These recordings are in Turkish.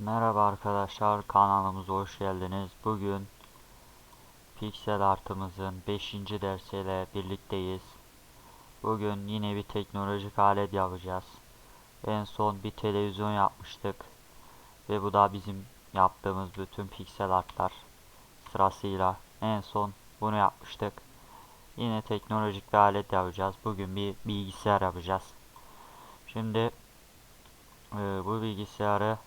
Merhaba arkadaşlar kanalımıza hoş geldiniz. Bugün Pixel Art'ımızın 5. dersiyle birlikteyiz. Bugün yine bir teknolojik alet yapacağız. En son bir televizyon yapmıştık. Ve bu da bizim yaptığımız bütün Pixel Art'lar sırasıyla. En son bunu yapmıştık. Yine teknolojik bir alet yapacağız. Bugün bir bilgisayar yapacağız. Şimdi e, bu bilgisayarı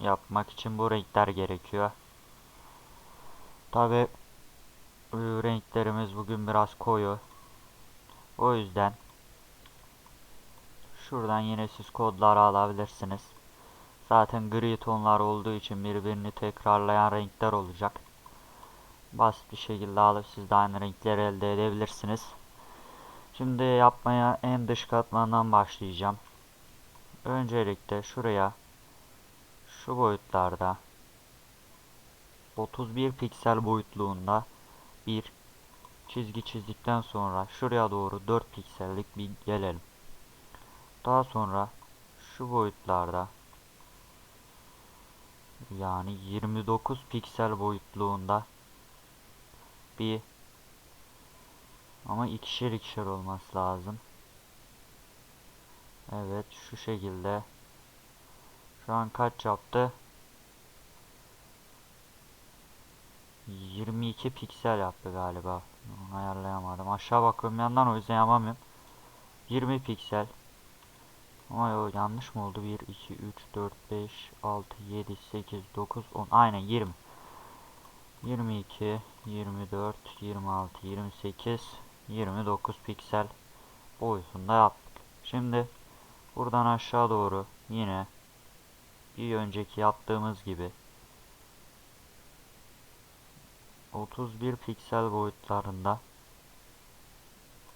yapmak için bu renkler gerekiyor. Tabi renklerimiz bugün biraz koyu. O yüzden şuradan yine siz kodları alabilirsiniz. Zaten gri tonlar olduğu için birbirini tekrarlayan renkler olacak. Basit bir şekilde alıp siz de aynı renkleri elde edebilirsiniz. Şimdi yapmaya en dış katmandan başlayacağım. Öncelikle şuraya şu boyutlarda 31 piksel boyutluğunda bir çizgi çizdikten sonra şuraya doğru 4 piksellik bir gelelim. Daha sonra şu boyutlarda yani 29 piksel boyutluğunda bir ama ikişer ikişer olması lazım. Evet şu şekilde şu an kaç yaptı? 22 piksel yaptı galiba. Onu ayarlayamadım. Aşağı bakıyorum yandan o yüzden yapamıyorum. 20 piksel. Ama yo, yanlış mı oldu? 1, 2, 3, 4, 5, 6, 7, 8, 9, 10. Aynen 20. 22, 24, 26, 28, 29 piksel boyutunda yaptık. Şimdi buradan aşağı doğru yine bir önceki yaptığımız gibi 31 piksel boyutlarında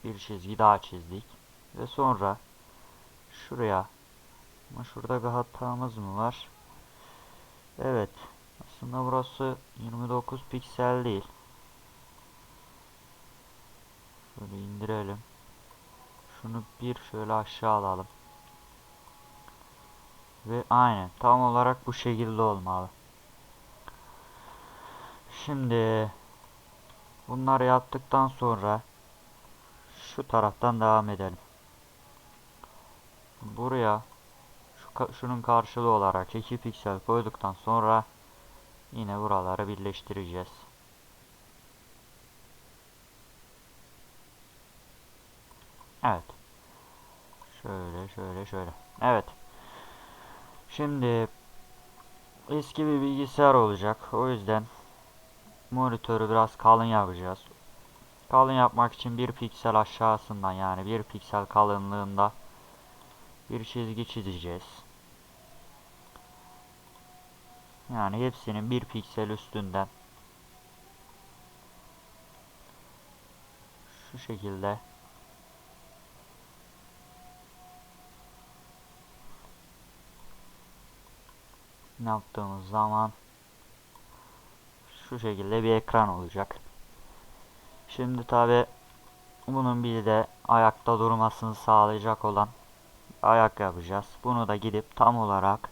bir çizgi daha çizdik. Ve sonra şuraya ama şurada bir hatamız mı var? Evet aslında burası 29 piksel değil. Şöyle indirelim. Şunu bir şöyle aşağı alalım ve aynen tam olarak bu şekilde olmalı. Şimdi bunları yaptıktan sonra şu taraftan devam edelim. Buraya şu, şunun karşılığı olarak 2 piksel koyduktan sonra yine buraları birleştireceğiz. Evet. Şöyle şöyle şöyle. Evet. Şimdi eski bir bilgisayar olacak. O yüzden monitörü biraz kalın yapacağız. Kalın yapmak için bir piksel aşağısından yani bir piksel kalınlığında bir çizgi çizeceğiz. Yani hepsinin bir piksel üstünden şu şekilde yaptığımız zaman şu şekilde bir ekran olacak. Şimdi tabi bunun bir de ayakta durmasını sağlayacak olan ayak yapacağız. Bunu da gidip tam olarak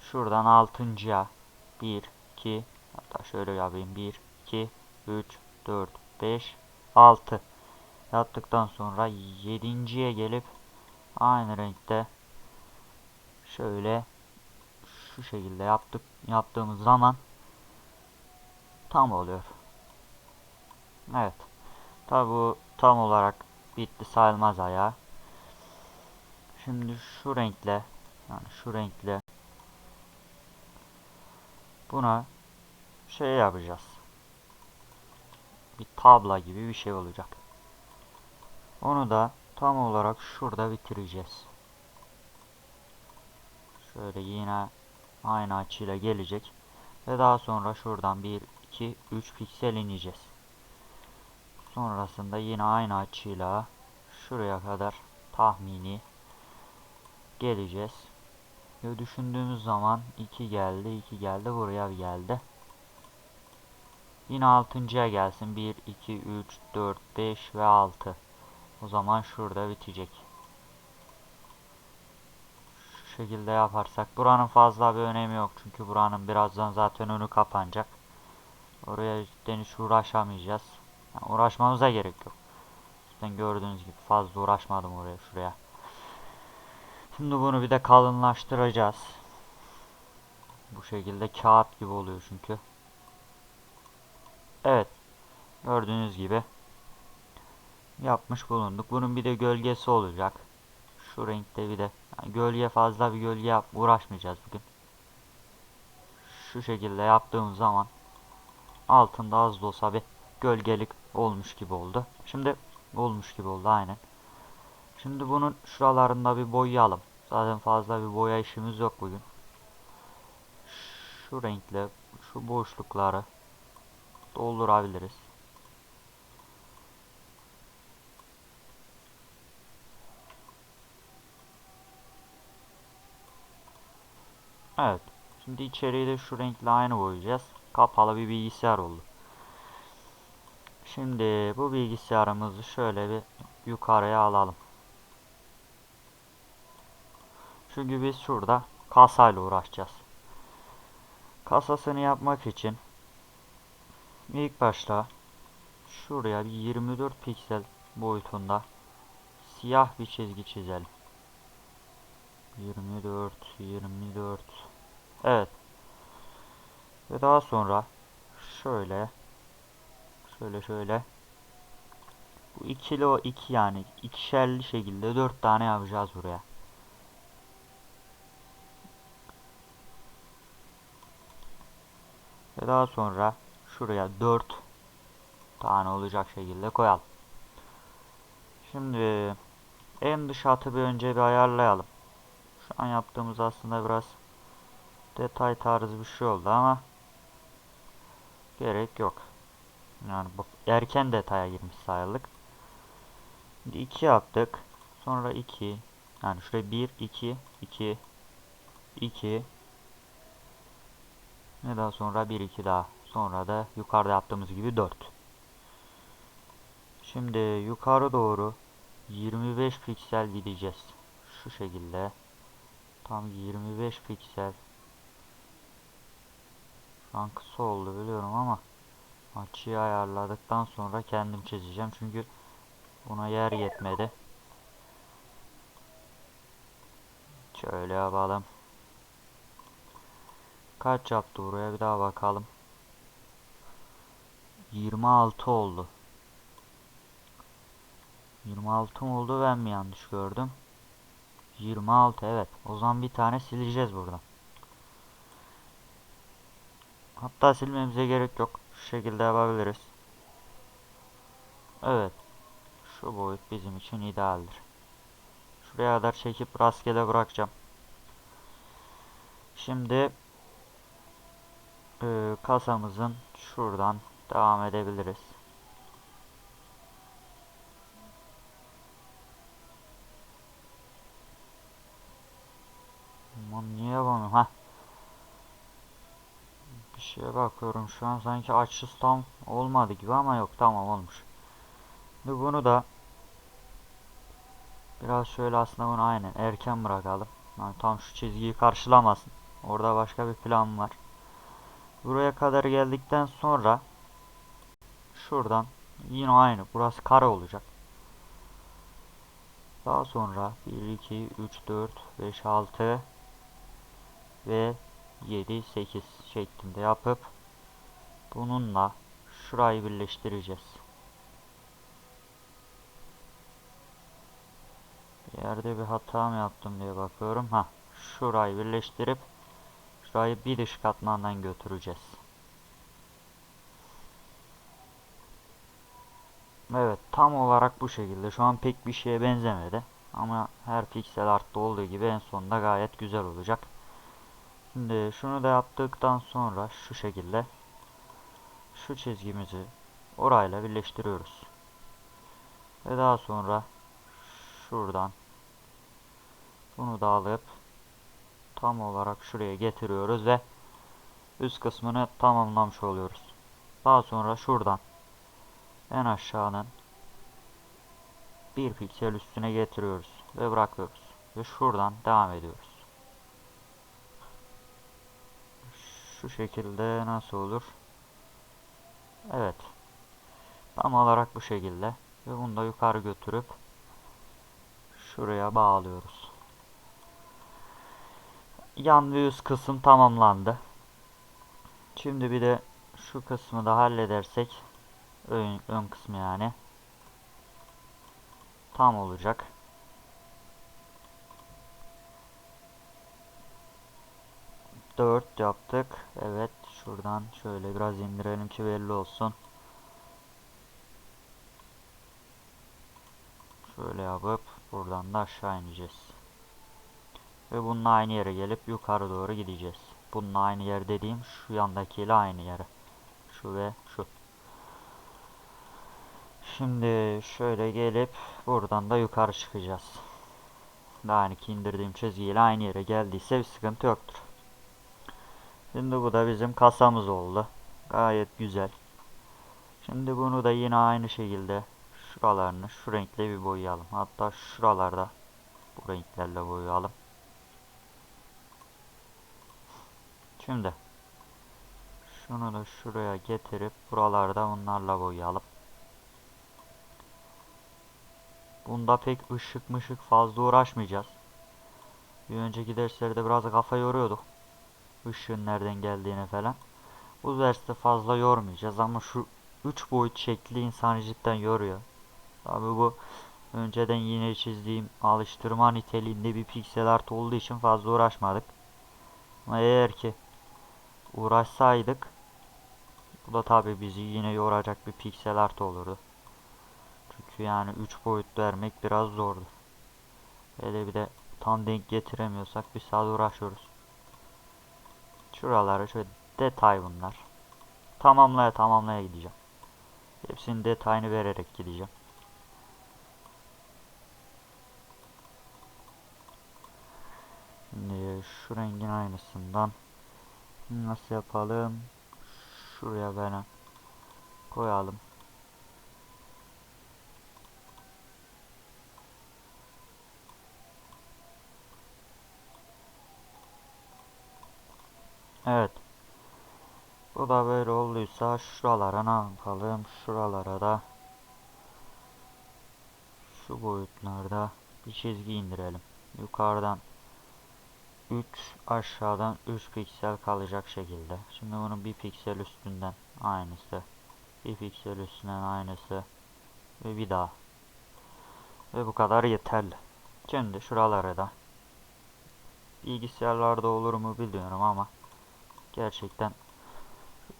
şuradan altıncıya 1 2 hatta şöyle yapayım 1 2 3 4 5 6 yaptıktan sonra yedinciye gelip aynı renkte şöyle şu şekilde yaptık yaptığımız zaman tam oluyor. Evet. Tabi bu tam olarak bitti sayılmaz ayağı. Şimdi şu renkle yani şu renkle buna şey yapacağız. Bir tabla gibi bir şey olacak. Onu da tam olarak şurada bitireceğiz. Şöyle yine aynı açıyla gelecek. Ve daha sonra şuradan 1, 2, 3 piksel ineceğiz. Sonrasında yine aynı açıyla şuraya kadar tahmini geleceğiz. Ve düşündüğümüz zaman 2 geldi, 2 geldi, buraya geldi. Yine 6.ya gelsin. 1, 2, 3, 4, 5 ve 6. O zaman şurada bitecek. Şekilde yaparsak. Buranın fazla bir önemi yok. Çünkü buranın birazdan zaten önü kapanacak. Oraya cidden hiç uğraşamayacağız. Yani uğraşmamıza gerek yok. Zaten gördüğünüz gibi fazla uğraşmadım oraya şuraya. Şimdi bunu bir de kalınlaştıracağız. Bu şekilde kağıt gibi oluyor çünkü. Evet. Gördüğünüz gibi yapmış bulunduk. Bunun bir de gölgesi olacak. Şu renkte bir de yani gölge fazla bir gölge yap uğraşmayacağız bugün. Şu şekilde yaptığımız zaman altında az da olsa bir gölgelik olmuş gibi oldu. Şimdi olmuş gibi oldu aynen. Şimdi bunun şuralarında bir boyayalım. Zaten fazla bir boya işimiz yok bugün. Şu renkle şu boşlukları doldurabiliriz. Evet. Şimdi içeriği de şu renkle aynı boyayacağız. Kapalı bir bilgisayar oldu. Şimdi bu bilgisayarımızı şöyle bir yukarıya alalım. Çünkü biz şurada kasayla uğraşacağız. Kasasını yapmak için ilk başta şuraya bir 24 piksel boyutunda siyah bir çizgi çizelim. 24 24 Evet. Ve daha sonra şöyle şöyle şöyle bu ikili o iki yani ikişerli şekilde dört tane yapacağız buraya. Ve daha sonra şuraya dört tane olacak şekilde koyalım. Şimdi en dış hatı bir önce bir ayarlayalım. Şu an yaptığımız aslında biraz detay tarzı bir şey oldu ama gerek yok. Yani bu erken detaya girmiş sayıldık. Şimdi 2 yaptık. Sonra 2. Yani şuraya 1, 2, 2, 2. Ne daha sonra 1, 2 daha. Sonra da yukarıda yaptığımız gibi 4. Şimdi yukarı doğru 25 piksel gideceğiz. Şu şekilde. Tam 25 piksel. An oldu biliyorum ama açıyı ayarladıktan sonra kendim çizeceğim. Çünkü buna yer yetmedi. Şöyle yapalım. Kaç yaptı buraya bir daha bakalım. 26 oldu. 26 mı oldu ben mi yanlış gördüm? 26 evet. O zaman bir tane sileceğiz buradan. Hatta silmemize gerek yok. Şu şekilde yapabiliriz. Evet. Şu boyut bizim için idealdir. Şuraya kadar çekip rastgele bırakacağım. Şimdi e, kasamızın şuradan devam edebiliriz. Aman niye yapamıyorum? Heh. Bir şeye bakıyorum şu an sanki açısı tam olmadı gibi ama yok tamam olmuş. Şimdi bunu da biraz şöyle aslında bunu aynen erken bırakalım. Yani tam şu çizgiyi karşılamasın. Orada başka bir plan var. Buraya kadar geldikten sonra şuradan yine aynı. Burası kare olacak. Daha sonra 1, 2, 3, 4, 5, 6 ve 7, 8 şeklinde yapıp bununla şurayı birleştireceğiz. Bir yerde bir hata mı yaptım diye bakıyorum. Ha, şurayı birleştirip şurayı bir dış katmandan götüreceğiz. Evet, tam olarak bu şekilde. Şu an pek bir şeye benzemedi. Ama her piksel artta olduğu gibi en sonunda gayet güzel olacak. Şimdi şunu da yaptıktan sonra şu şekilde şu çizgimizi orayla birleştiriyoruz. Ve daha sonra şuradan bunu da alıp tam olarak şuraya getiriyoruz ve üst kısmını tamamlamış oluyoruz. Daha sonra şuradan en aşağının bir piksel üstüne getiriyoruz ve bırakıyoruz. Ve şuradan devam ediyoruz. Şu şekilde nasıl olur? Evet. Tam olarak bu şekilde. Ve bunu da yukarı götürüp şuraya bağlıyoruz. Yan ve üst kısım tamamlandı. Şimdi bir de şu kısmı da halledersek ön, ön kısmı yani tam olacak. Dört yaptık. Evet şuradan şöyle biraz indirelim ki belli olsun. Şöyle yapıp buradan da aşağı ineceğiz. Ve bununla aynı yere gelip yukarı doğru gideceğiz. Bununla aynı yer dediğim şu yandakiyle aynı yere. Şu ve şu. Şimdi şöyle gelip buradan da yukarı çıkacağız. Daha önceki indirdiğim çizgiyle aynı yere geldiyse bir sıkıntı yoktur. Şimdi bu da bizim kasamız oldu. Gayet güzel. Şimdi bunu da yine aynı şekilde şuralarını şu renkle bir boyayalım. Hatta şuralarda bu renklerle boyayalım. Şimdi şunu da şuraya getirip buralarda bunlarla boyayalım. Bunda pek ışık mışık fazla uğraşmayacağız. Bir önceki derslerde biraz kafa yoruyorduk. Işığın nereden geldiğine falan. Bu derste fazla yormayacağız ama şu 3 boyut şekli insanı cidden yoruyor. Tabi bu önceden yine çizdiğim alıştırma niteliğinde bir piksel art olduğu için fazla uğraşmadık. Ama eğer ki uğraşsaydık bu da tabi bizi yine yoracak bir piksel art olurdu. Çünkü yani 3 boyut vermek biraz zordu. Hele bir de tam denk getiremiyorsak bir saat uğraşıyoruz. Şuraları şöyle detay bunlar. Tamamlaya tamamlaya gideceğim. Hepsinin detayını vererek gideceğim. Şimdi şu rengin aynısından nasıl yapalım? Şuraya böyle koyalım. Evet. Bu da böyle olduysa şuralara ne yapalım? Şuralara da şu boyutlarda bir çizgi indirelim. Yukarıdan 3 aşağıdan 3 piksel kalacak şekilde. Şimdi bunun bir piksel üstünden aynısı. Bir piksel üstünden aynısı. Ve bir daha. Ve bu kadar yeterli. Şimdi şuralara da bilgisayarlarda olur mu bilmiyorum ama gerçekten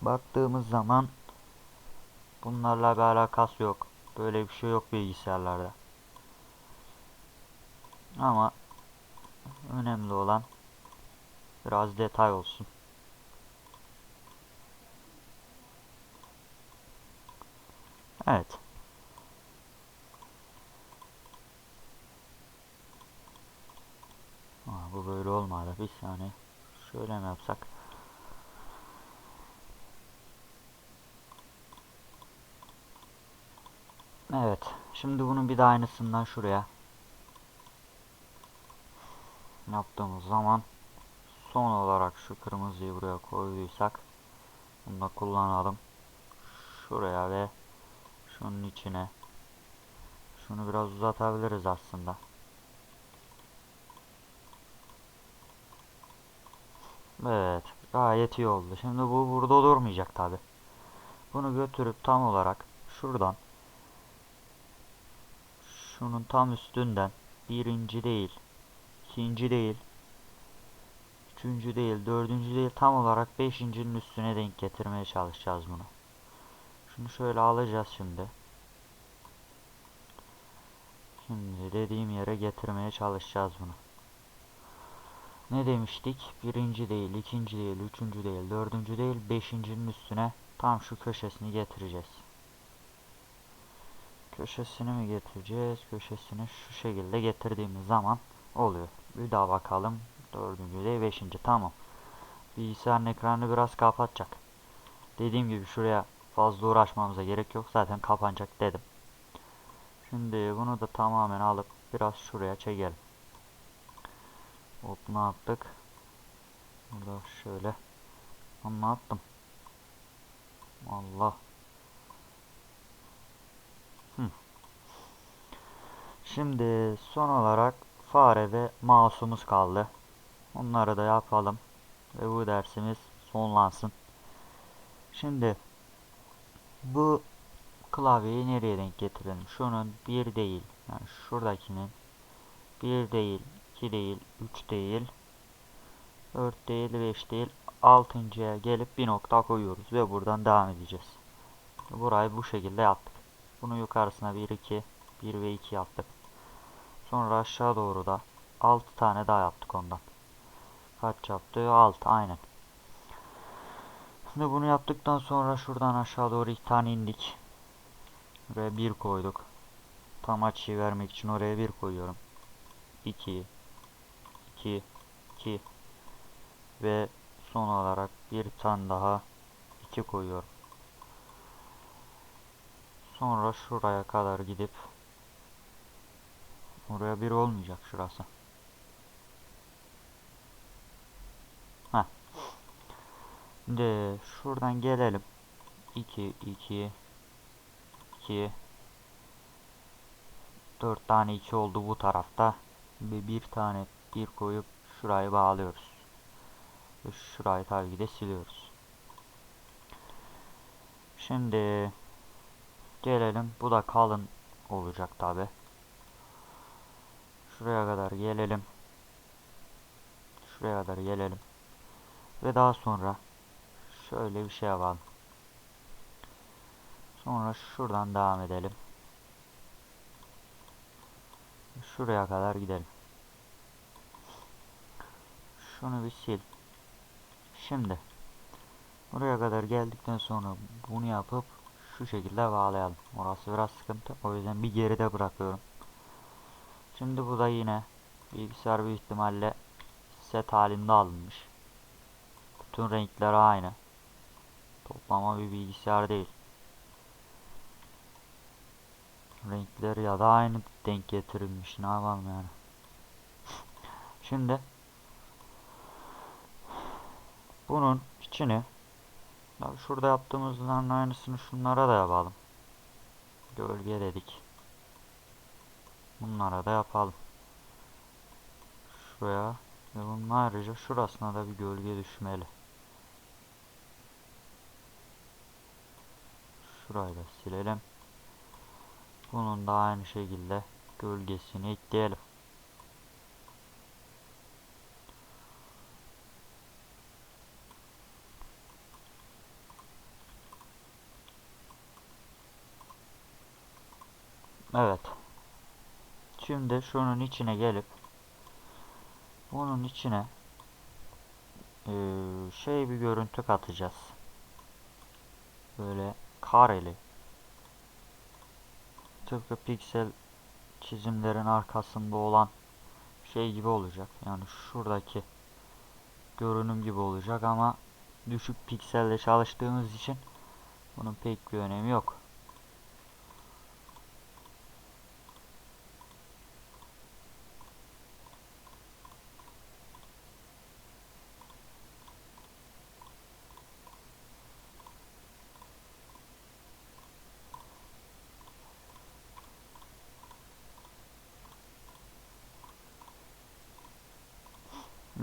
baktığımız zaman bunlarla bir alakası yok. Böyle bir şey yok bilgisayarlarda. Ama önemli olan biraz detay olsun. Evet. Aa, bu böyle olmadı. Bir saniye. Şöyle mi yapsak? Evet. Şimdi bunun bir de aynısından şuraya yaptığımız zaman son olarak şu kırmızıyı buraya koyduysak bunu da kullanalım. Şuraya ve şunun içine şunu biraz uzatabiliriz aslında. Evet. Gayet iyi oldu. Şimdi bu burada durmayacak tabi. Bunu götürüp tam olarak şuradan şunun tam üstünden birinci değil, ikinci değil, üçüncü değil, dördüncü değil tam olarak beşincinin üstüne denk getirmeye çalışacağız bunu. Şunu şöyle alacağız şimdi. Şimdi dediğim yere getirmeye çalışacağız bunu. Ne demiştik? Birinci değil, ikinci değil, üçüncü değil, dördüncü değil, beşincinin üstüne tam şu köşesini getireceğiz. Köşesini mi getireceğiz? Köşesini şu şekilde getirdiğimiz zaman oluyor. Bir daha bakalım. Dördüncü değil, beşinci. Tamam. Bilgisayarın ekranını biraz kapatacak. Dediğim gibi şuraya fazla uğraşmamıza gerek yok. Zaten kapanacak dedim. Şimdi bunu da tamamen alıp biraz şuraya çekelim. Hop ne yaptık? Burada şöyle Anlattım. Allah. Şimdi son olarak fare ve mouse'umuz kaldı. Onları da yapalım. Ve bu dersimiz sonlansın. Şimdi bu klavyeyi nereye denk getirelim? Şunun bir değil. Yani şuradakinin bir değil, iki değil, üç değil, dört değil, beş değil, altıncıya gelip bir nokta koyuyoruz ve buradan devam edeceğiz. Burayı bu şekilde yaptık. Bunu yukarısına 1, 2, 1 ve 2 yaptık. Sonra aşağı doğru da 6 tane daha yaptık ondan. Kaç yaptı? 6 aynen. Şimdi bunu yaptıktan sonra şuradan aşağı doğru 2 tane indik. Buraya 1 koyduk. Tam açıyı vermek için oraya 1 koyuyorum. 2 2 2 ve son olarak bir tane daha 2 koyuyorum. Sonra şuraya kadar gidip oraya bir olmayacak şurası. Heh. Şimdi şuradan gelelim. 2 2 2 4 tane 2 oldu bu tarafta ve bir tane bir koyup şurayı bağlıyoruz. Ve şurayı tabii ki de siliyoruz. Şimdi gelelim. Bu da kalın olacak tabi. Şuraya kadar gelelim. Şuraya kadar gelelim. Ve daha sonra şöyle bir şey yapalım. Sonra şuradan devam edelim. Şuraya kadar gidelim. Şunu bir sil. Şimdi buraya kadar geldikten sonra bunu yapıp şu şekilde bağlayalım. Orası biraz sıkıntı. O yüzden bir geride bırakıyorum. Şimdi bu da yine bilgisayar büyük ihtimalle set halinde alınmış. Bütün renkler aynı. Toplama bir bilgisayar değil. Renkleri ya da aynı denk getirilmiş. Ne yapalım yani. Şimdi bunun içini ya şurada yaptığımızdan aynısını şunlara da yapalım. Gölge dedik. Bunlara da yapalım. Şuraya ve bunun ayrıca şurasına da bir gölge düşmeli. Şurayı da silelim. Bunun da aynı şekilde gölgesini ekleyelim. Evet. Şimdi şunun içine gelip bunun içine e, şey bir görüntü katacağız. Böyle kareli. Tıpkı piksel çizimlerin arkasında olan şey gibi olacak. Yani şuradaki görünüm gibi olacak ama düşük pikselle çalıştığımız için bunun pek bir önemi yok.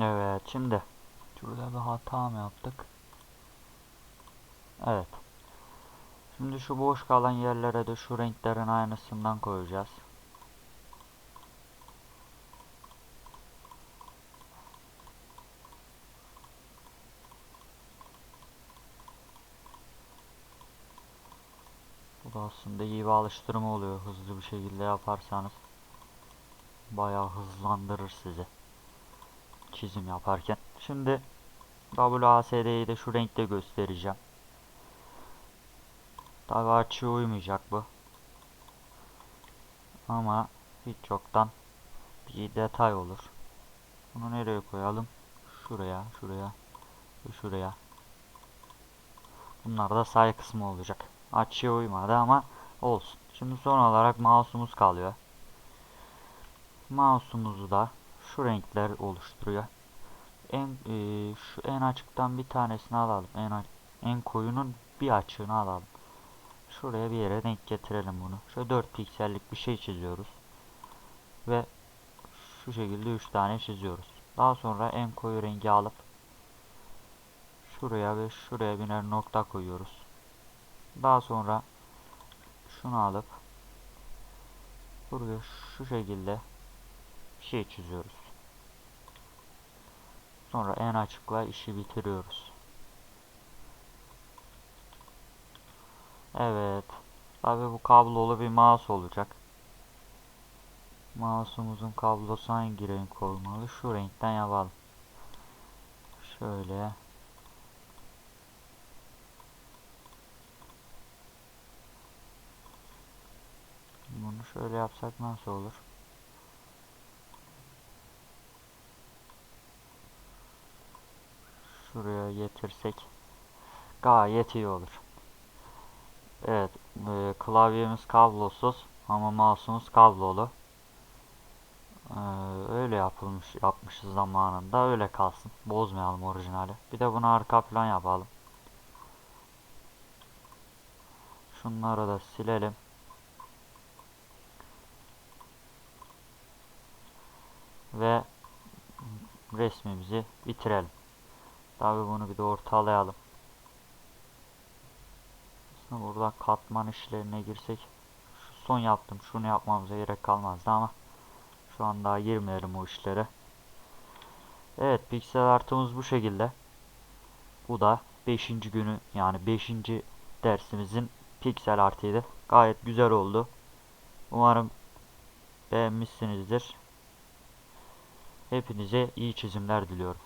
Evet şimdi şurada bir hata mı yaptık? Evet. Şimdi şu boş kalan yerlere de şu renklerin aynısından koyacağız. Bu da aslında iyi bir alıştırma oluyor hızlı bir şekilde yaparsanız. Bayağı hızlandırır sizi çizim yaparken. Şimdi WASD'yi de şu renkte göstereceğim. Tabi açıya uymayacak bu. Ama hiç çoktan bir detay olur. Bunu nereye koyalım? Şuraya, şuraya şuraya. Bunlar da say kısmı olacak. Açıya uymadı ama olsun. Şimdi son olarak mouse'umuz kalıyor. Mouse'umuzu da şu renkler oluşturuyor. en e, şu en açıktan bir tanesini alalım. En en koyunun bir açığını alalım. Şuraya bir yere denk getirelim bunu. Şöyle 4 piksellik bir şey çiziyoruz. Ve şu şekilde 3 tane çiziyoruz. Daha sonra en koyu rengi alıp şuraya ve şuraya birer nokta koyuyoruz. Daha sonra şunu alıp buraya şu şekilde bir şey çiziyoruz. Sonra en açıkla işi bitiriyoruz. Evet. Tabi bu kablolu bir mouse olacak. Mouse'umuzun kablosu hangi renk olmalı? Şu renkten yapalım. Şöyle. Bunu şöyle yapsak nasıl olur? Şuraya getirsek gayet iyi olur. Evet, e, klavyemiz kablosuz ama mouse'umuz kablolu. Ee, öyle yapılmış yapmışız zamanında öyle kalsın. Bozmayalım orijinali. Bir de bunu arka plan yapalım. Şunları da silelim. Ve resmimizi bitirelim. Tabi bunu bir de ortalayalım. Aslında burada katman işlerine girsek şu son yaptım. Şunu yapmamıza gerek kalmazdı ama şu an daha girmeyelim o işlere. Evet piksel artımız bu şekilde. Bu da 5. günü yani 5. dersimizin piksel artıydı. Gayet güzel oldu. Umarım beğenmişsinizdir. Hepinize iyi çizimler diliyorum.